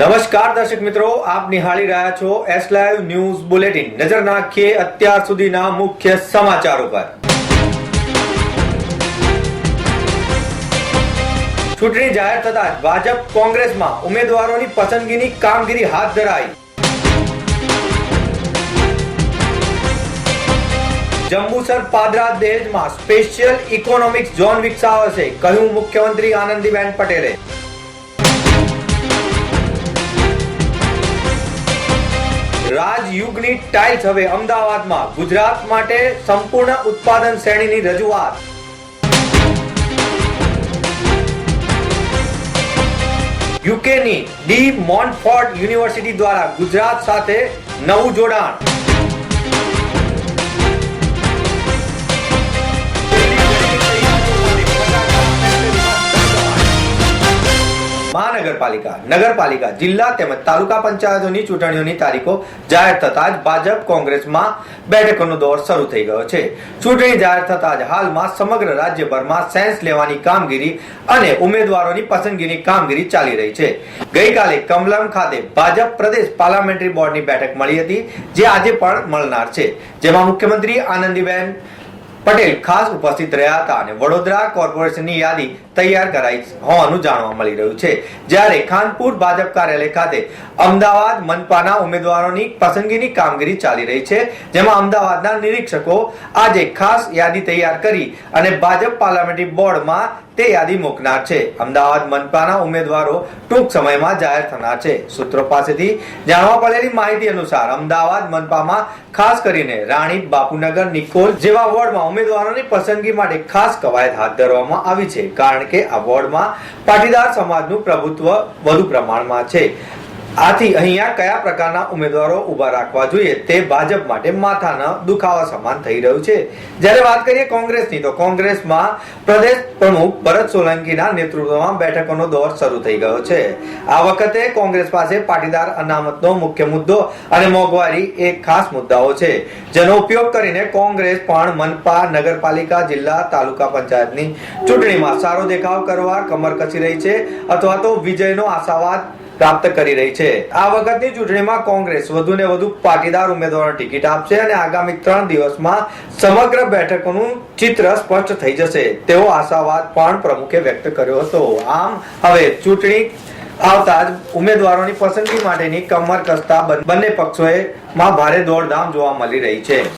નમસ્કાર દર્શક મિત્રો, આપ નિહાળી રહ્યા છો એસ લાઈવ ન્યૂઝ બુલેટિન નજર નાખીએ અત્યાર સુધીના મુખ્ય સમાચારો પર. ચૂંટણી જાહેર થતા જ ભાજપ કોંગ્રેસમાં ઉમેદવારોની પસંદગીની કામગીરી હાથ ધરાઈ. જંબુસર પાદરા દહેજમાં સ્પેશિયલ ઇકોનોમિક ઝોન વિકસાવશે, કહ્યું મુખ્યમંત્રી આનંદીબેન પટેલે. રાજયુગની ટાઇલ્સ હવે અમદાવાદમાં. ગુજરાત માટે સંપૂર્ણ ઉત્પાદન શ્રેણીની રજૂઆત. યુકેની ડી મોન્ટફોર્ડ યુનિવર્સિટી દ્વારા ગુજરાત સાથે નવું જોડાણ. મહાનગરપાલિકા નગરપાલિકા, જિલ્લા તેમજ તાલુકા પંચાયતોની ચૂંટણીઓની તારીખો જાહેર થતા જ ભાજપ કોંગ્રેસમાં બેઠકોનો દોર શરૂ થઈ ગયો છે. ચૂંટણી જાહેર થતા જ હાલમાં સમગ્ર રાજ્યભરમાં સેન્સ લેવાની કામગીરી અને ઉમેદવારોની પસંદગીની કામગીરી ચાલી રહી છે. ગઈકાલે કમલમ ખાતે ભાજપ પ્રદેશ પાર્લામેન્ટરી બોર્ડની બેઠક મળી હતી, જે આજે પણ મળનાર છે. જેમાં મુખ્યમંત્રી આનંદીબેન પટેલ ખાસ ઉપસ્થિત રહ્યા હતા અને વડોદરા કોર્પોરેશનની યાદી તૈયાર કરાઈ હોવાનું જાણવા મળી રહ્યું છે. જ્યારે ખાનપુર ભાજપ કાર્યાલય ખાતે અમદાવાદ મનપાના ઉમેદવારોની પસંદગીની કામગીરી ચાલી રહી છે, જેમાં અમદાવાદના નિરીક્ષકો આજે ખાસ યાદી તૈયાર કરી અને ભાજપ પાર્લામેન્ટરી બોર્ડમાં તે યાદી મૂકનાર છે. અમદાવાદ મનપાના ઉમેદવારો ટૂંક સમયમાં જાહેર થનાર છે. સૂત્રો પાસેથી જાણવા પડેલી માહિતી અનુસાર અમદાવાદ મનપામાં ખાસ કરીને રાણી બાપુનગર નિકોલ જેવા વોર્ડમાં ઉમેદવારોની પસંદગી માટે ખાસ કવાયત હાથ ધરવામાં આવી છે. કારણ કે આ વોર્ડમાં પાટીદાર સમાજનું પ્રભુત્વ વધુ પ્રમાણમાં છે. આથી અહીંયા કયા પ્રકારના ઉમેદવારો ઊભા રાખવા જોઈએ તે ભાજપ માટે માથાના દુખાવા સમાન થઈ રહ્યું છે. જ્યારે વાત કરીએ કોંગ્રેસની, તો કોંગ્રેસમાં પ્રદેશ પ્રમુખ ભરત સોલંકીના નેતૃત્વમાં બેઠકોનો દોર શરૂ થઈ ગયો છે. આ વખતે કોંગ્રેસ પાસે પાટીદાર અનામતનો મુખ્ય મુદ્દો અને મોંઘવારી એક ખાસ મુદ્દાઓ છે. જેનો ઉપયોગ કરીને કોંગ્રેસ પણ મનપા નગરપાલિકા, જિલ્લા, તાલુકા પંચાયતની ચૂંટણીમાં સારો દેખાવ કરવા કમર કસી રહી છે અથવા તો વિજયનો આશાવાદ પ્રાપ્ત કરી રહી છે. આ વખતની ચૂંટણીમાં કોંગ્રેસ વધુ ને વધુ પાટીદાર ઉમેદવારોને ટિકિટ આપશે અને આગામી ત્રણ દિવસમાં સમગ્ર બેઠકોનું ચિત્ર સ્પષ્ટ થઈ જશે. તેવો આશાવાદ પણ પ્રમુખે વ્યક્ત કર્યો હતો. આમ, હવે ચૂંટણી આવતા જ ઉમેદવારોની પસંદગી માટેની કમર કસતા બંને પક્ષોએ માં ભારે દોડધામ જોવા મળી રહી છે.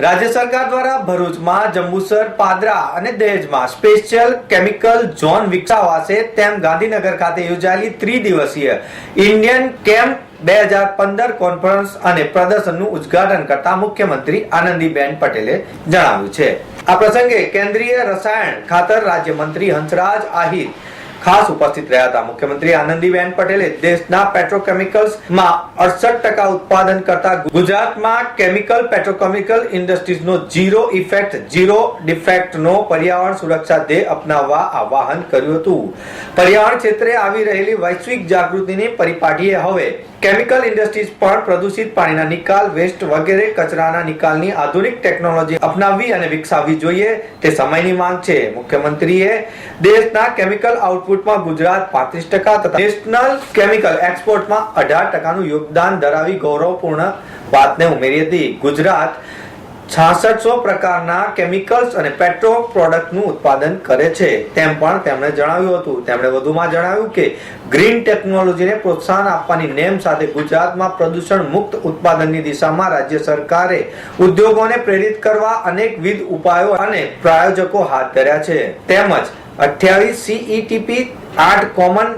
રાજ્ય સરકાર દ્વારા ભરૂચમાં જંબુસર, પાદરા અને દહેજમાં સ્પેશિયલ કેમિકલ ઝોન વિકસાવાશે તેમ ગાંધીનગર ખાતે યોજાયેલી ત્રિદિવસીય ઇન્ડિયન કેમ્પ બે હજાર પંદર કોન્ફરન્સ અને પ્રદર્શનનું ઉદ્ઘાટન કરતા મુખ્યમંત્રી આનંદીબેન પટેલે જણાવ્યું છે. આ પ્રસંગે કેન્દ્રીય રસાયણ ખાતર રાજ્યમંત્રી હંસરાજ આહિર ખાસ ઉપસ્થિત રહ્યા હતા. મુખ્યમંત્રી આનંદીબેન પટેલે દેશના પેટ્રોકેમિકલ્સમાં અડસઠ ટકા ઉત્પાદન કરતા ગુજરાતમાં કેમિકલ પેટ્રોકેમિકલ ઇન્ડસ્ટ્રીઝનો ઝીરો ઇફેક્ટ ઝીરો ડિફેક્ટનો પર્યાવરણ સુરક્ષા ધ્યેય અપનાવવા આહ્વાન કર્યું હતું. પર્યાવરણ ક્ષેત્રે આવી રહેલી વૈશ્વિક જાગૃતિની પરિપાટીએ હવે કેમિકલ ઇન્ડસ્ટ્રીઝ પણ પ્રદૂષિત પાણીના નિકાલ, વેસ્ટ વગેરે કચરાના નિકાલની આધુનિક ટેકનોલોજી અપનાવવી અને વિકસાવવી જોઈએ તે સમયની માંગ છે. મુખ્યમંત્રીએ દેશના કેમિકલ આઉટપુટમાં ગુજરાત પાંત્રીસ ટકા તથા નેશનલ કેમિકલ એક્સપોર્ટમાં અઢાર ટકાનું યોગદાન ધરાવી ગૌરવપૂર્ણ વાતને ઉમેરી હતી. ગુજરાત છાસઠસો પ્રકારના કેમિકલ્સ અને પેટ્રો પ્રોડક્ટનું ઉત્પાદન કરે છે. તેમ પણ તેમણે જણાવ્યું હતું. તેમણે વધુમાં જણાવ્યું કે ગ્રીન ટેકનોલોજીને પ્રોત્સાહન આપવાની નેમ સાથે ગુજરાતમાં પ્રદૂષણ મુક્ત ઉત્પાદનની દિશામાં રાજ્ય સરકારે ઉદ્યોગોને પ્રેરિત કરવા અનેકવિધ ઉપાયો અને પ્રાયોજકો હાથ ધર્યા છે. તેમજ અઠ્યાવીસ સીઈટીપી આઠ કોમન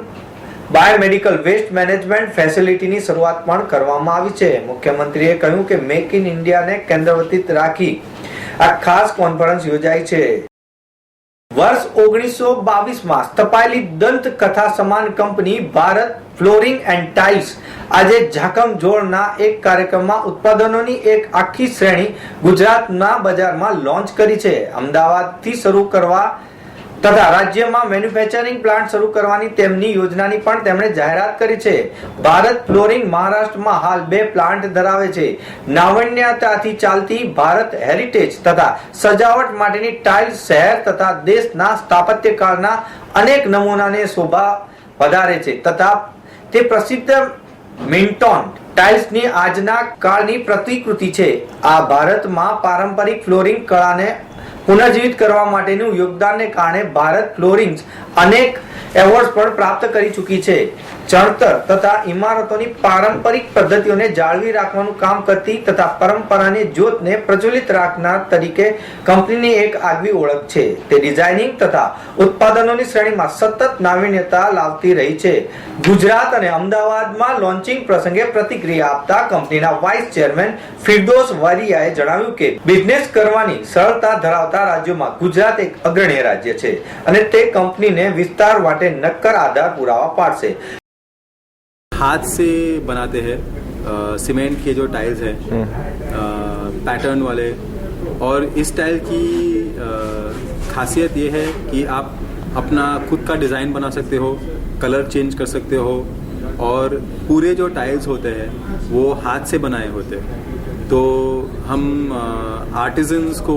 બાયોમેડિકલ વેસ્ટ મેનેજમેન્ટ ફેસિલિટીની શરૂઆત પણ કરવામાં આવી છે. મુખ્યમંત્રીએ કહ્યું કે મેક ઇન ઇન્ડિયાને કેન્દ્રવર્તિત રાખી આ ખાસ કોન્ફરન્સ યોજાઈ છે. વર્ષ ઓગણીસો બાવીસમાં સ્થપાયેલી દંત કથા સમાન company Bharat flooring and tiles આજે ઝાકમ જોડના એક કાર્યક્રમમાં ઉત્પાદનોની એક આખી શ્રેણી ગુજરાતના બજારમાં લોન્ચ કરી છે. અમદાવાદથી શરૂ કરવા તથા રાજ્યમાં મેન્યુફેક્ચરિંગ પ્લાન્ટ શરૂ કરવાની તેમની યોજનાની પણ તેમણે જાહેરાત કરી છે. ભારત ફ્લોરિંગ મહારાષ્ટ્રમાં હાલ બે પ્લાન્ટ ધરાવે છે. નાવણ્યતાથી ચાલતી ભારત હેરિટેજ તથા સજાવટ માટેની ટાઇલ શહેર તથા દેશના સ્થાપત્યકાળના અનેક નમૂનાને શોભા વધારે છે તથા તે પ્રસિદ્ધ મિન્ટોન ટાઇલ્સની આજના કાળની પ્રતિકૃતિ છે. આ ભારતમાં પારંપરિક ફ્લોરિંગ કળાને પુનર્જીવિત કરવા માટેનું યોગદાનને કારણે ભારત ફ્લોરિંગ્સ અનેક એવોર્ડ પણ પ્રાપ્ત કરી ચૂકી છે. ચણતર તથા ઇમારતોની પારંપરિક પદ્ધતિઓને જાળવી રાખવાનું કામ કરતી તથા પરંપરાની જ્યોતને પ્રજ્વલિત રાખનાર તરીકે કંપનીની એક આગવી ઓળખ છે. તે ડિઝાઇનિંગ તથા ઉત્પાદનોની શ્રેણીમાં સતત નાવીન્યતા લાવતી રહી છે. ગુજરાત અને અમદાવાદમાં લોન્ચિંગ પ્રસંગે પ્રતિક્રિયા આપતા કંપનીના વાઇસ ચેરમેન ફિરદોસ વારિયાએ જણાવ્યું કે બિઝનેસ કરવાની સરળતા ધરાવતા રાજ્યોમાં ગુજરાત એક અગ્રણી રાજ્ય છે અને તે કંપનીને વિસ્તાર માટે નક્કર આધાર પુરાવા પાડશે हाथ से बनाते हैं अ, सीमेंट के जो टाइल्स हैं पैटर्न वाले और इस टाइल की अ, खासियत ये है कि आप अपना खुद का डिज़ाइन बना सकते हो कलर चेंज कर सकते हो और पूरे जो टाइल्स होते हैं वो हाथ से बनाए होते हैं तो हम आर्टिजन्स को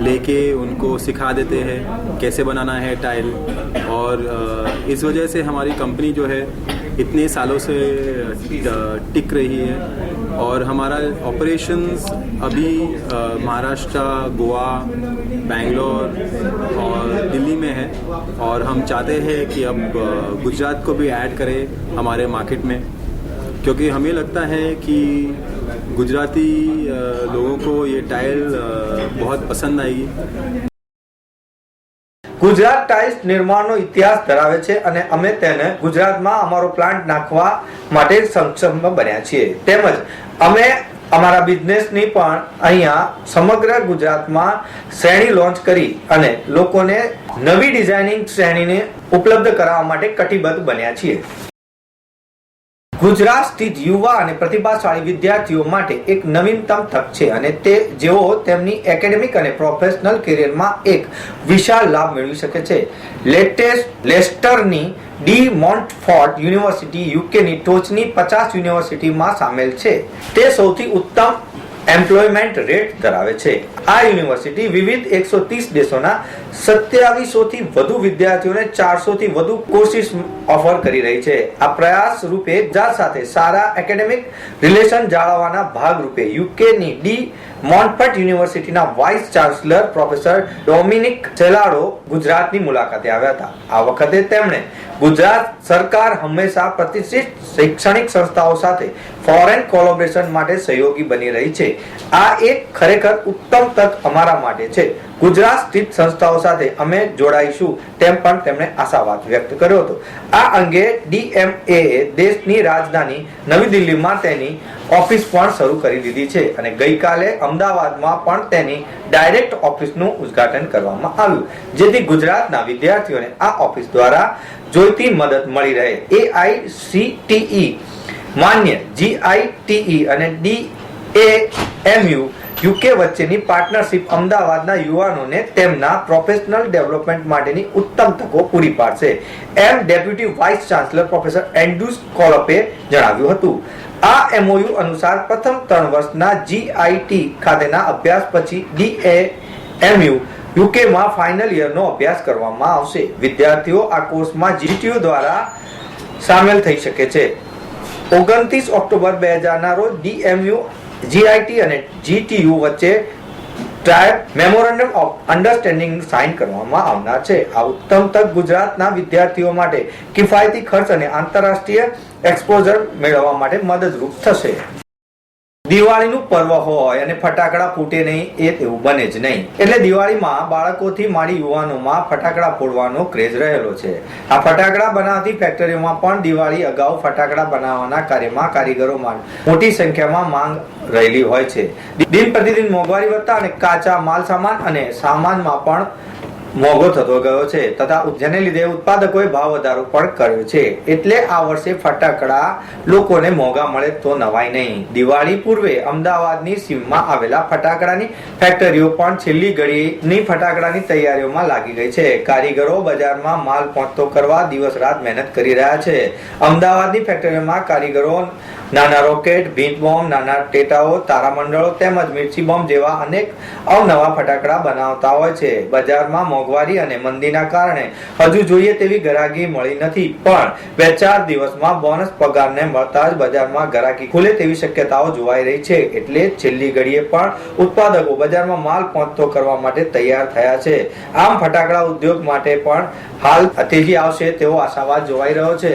लेके उनको सिखा देते हैं कैसे बनाना है टाइल और इस वजह से हमारी कंपनी जो है इतने सालों से टिक रही है। और हमारा ऑपरेशंस अभी महाराष्ट्र, गोवा, बेंगलोर और दिल्ली में है। और हम चाहते हैं कि अब गुजरात को भी ऐड करें हमारे मार्केट में। क्योंकि हमें लगता है कि गुजराती अ, लोगों को ये टाइल अ, बहुत पसंद आएगी ગુજરાત ટાઇલ્સ નિર્માણનો ઇતિહાસ ધરાવે છે અને અમે તેને ગુજરાતમાં અમારો પ્લાન્ટ નાખવા માટે સક્ષમ બન્યા છીએ તેમજ અમે અમારા બિઝનેસની પણ અહીંયા સમગ્ર ગુજરાતમાં શ્રેણી લોન્ચ કરી અને લોકોને નવી ડિઝાઇનિંગ શ્રેણીને ઉપલબ્ધ કરાવવા માટે કટિબદ્ધ બન્યા છીએ ગુજરાત સ્થિત યુવા અને પ્રતિભાશાળી વિદ્યાર્થીઓ માટે એક નવીનતમ તક છે અને તે જેઓ તેમની એકેડેમિક અને પ્રોફેશનલ કેરિયરમાં એક વિશાળ લાભ મેળવી શકે છે. લેટેસ્ટ લેસ્ટરની ડી મોન્ટફોર્ટ યુનિવર્સિટી યુકેની ટોચની પચાસ યુનિવર્સિટીમાં સામેલ છે. તે સૌથી ઉત્તમ એમ્પ્લોયમેન્ટ રેટ ધરાવે છે. આ યુનિવર્સિટી વિવિધ એકસો ત્રીસ દેશોના સત્યાવીસો થી વધુ વિદ્યાર્થીઓને ચારસો થી વધુ કોર્સિસ ઓફર કરી રહી છે. આ પ્રયાસ રૂપે જાત સાથે સારા એકેડેમિક રિલેશન જાળવવાના ભાગ રૂપે યુકેની ડી મોન્ટફટ યુનિવર્સિટીના vice chancellor professor Dominic Shellard ગુજરાતની મુલાકાતે આવ્યા હતા. આ વખતે તેમણે ગુજરાત સરકાર હંમેશા પ્રતિષ્ઠિત શૈક્ષણિક સંસ્થાઓ સાથે ફોરેન કોલોબરેશન માટે સહયોગી બની રહી છે. આ એક ખરેખર ઉત્તમ તક અમારા માટે છે. ગુજરાત સ્થિત સંસ્થાઓ સાથે અમે જોડાઈશું તેમ પણ તેમણે આશાવાદ વ્યક્ત કર્યો હતો. આ અંગે ડીએમએ દેશની રાજધાની નવી દિલ્હીમાં તેની ઓફિસ પણ શરૂ કરી દીધી છે અને ગઈકાલે અમદાવાદમાં પણ તેની ડાયરેક્ટ ઓફિસનું ઉદ્ઘાટન કરવામાં આવ્યું, જેથી ગુજરાતના વિદ્યાર્થીઓને આ ઓફિસ દ્વારા જોઈતી મદદ મળી રહે. એઆઈસીટીઈ માન્ય જીઆઈટીઈ અને ડીએએમયુ યુકે વચ્ચેની પાર્ટનરશિપ અમદાવાદના યુવાનોને તેમના પ્રોફેશનલ ડેવલપમેન્ટ માટેની ઉત્તમ તકો પૂરી પાડશે. એમ deputy vice chancellor professor Andrews Collop જણાવ્યું હતું. આ એમઓયુ અનુસાર પ્રથમ ત્રણ વર્ષના જીઆઈટી ખાતેના અભ્યાસ પછી ડીએએમયુ યુકેમાં ફાઇનલ યરનો અભ્યાસ કરવામાં આવશે. વિદ્યાર્થીઓ આ કોર્સમાં જીટીયુ દ્વારા સામેલ થઈ શકે છે. ઓગણત્રીસ ઓક્ટોબર બે હજારના રોજ ડીએમયુ જીઆઈટી અને જીટીયુ વચ્ચે ટ્રાયબ મેમોરેન્ડમ ઓફ અન્ડરસ્ટેન્ડિંગ સાઇન કરવામાં આવનાર છે. આ ઉત્તમ તક ગુજરાતના વિદ્યાર્થીઓ માટે કિફાયતી ખર્ચ અને આંતરરાષ્ટ્રીય એક્સપોઝર મેળવવા માટે મદદરૂપ થશે. દિવાળીનું પર્વ હોય અને ફટાકડા ફૂટે નહીં, એ તેવું બને જ નહીં. એટલે દિવાળીમાં બાળકોથી માંડી યુવાનોમાં ફટાકડા ફોડવાનો ક્રેઝ રહેલો છે. આ ફટાકડા બનાવતી ફેક્ટરીઓમાં પણ દિવાળી અગાઉ ફટાકડા બનાવવાના કાર્યમાં કારીગરોમાં મોટી સંખ્યામાં માંગ રહેલી હોય છે. દિન પ્રતિદિન મોંઘવારી વધતા અને કાચા માલ સામાન અને સામાનમાં પણ મોંઘો થતો ગયો છે. તથા જેને લીધે ઉત્પાદકોએ ભાવ વધારો પણ કર્યો છે. એટલે આ વર્ષે ફટાકડા લોકોને મોંઘા મળે તો નવાય નહીં. દિવાળી પૂર્વે અમદાવાદની સીમમાં આવેલા ફટાકડાની ફેક્ટરીઓ પણ છેલ્લી ઘડીની ફટાકડાની તૈયારીઓમાં લાગી ગઈ છે. કારીગરો બજારમાં માલ પહોંચતો કરવા દિવસ રાત મહેનત કરી રહ્યા છે. અમદાવાદની ફેક્ટરીઓમાં કારીગરો નાના રોકેટ, ભીંત બોમ્બ, નાના ટેટાઓ, તારામંડળો તેમજ મિર્ચી બોમ્બ જેવા અનેક અવનવા ફટાકડા બનાવતા હોય છે. બજારમાં મોંઘવારી અને મંદીના કારણે હજુ જોઈએ તેવી ગરાગી મળી નથી. પણ બે ચાર દિવસમાં બોનસ પગારને મળતા જ બજારમાં ગરાકી ખુલે તેવી શક્યતાઓ જોવાઈ રહી છે. એટલે છેલ્લી ઘડીએ પણ ઉત્પાદકો બજારમાં માલ પહોંચતો કરવા માટે તૈયાર થયા છે. આમ ફટાકડા ઉદ્યોગ માટે પણ હાલ તેજી આવશે તેવો આશાવાદ જોવાઈ રહ્યો છે.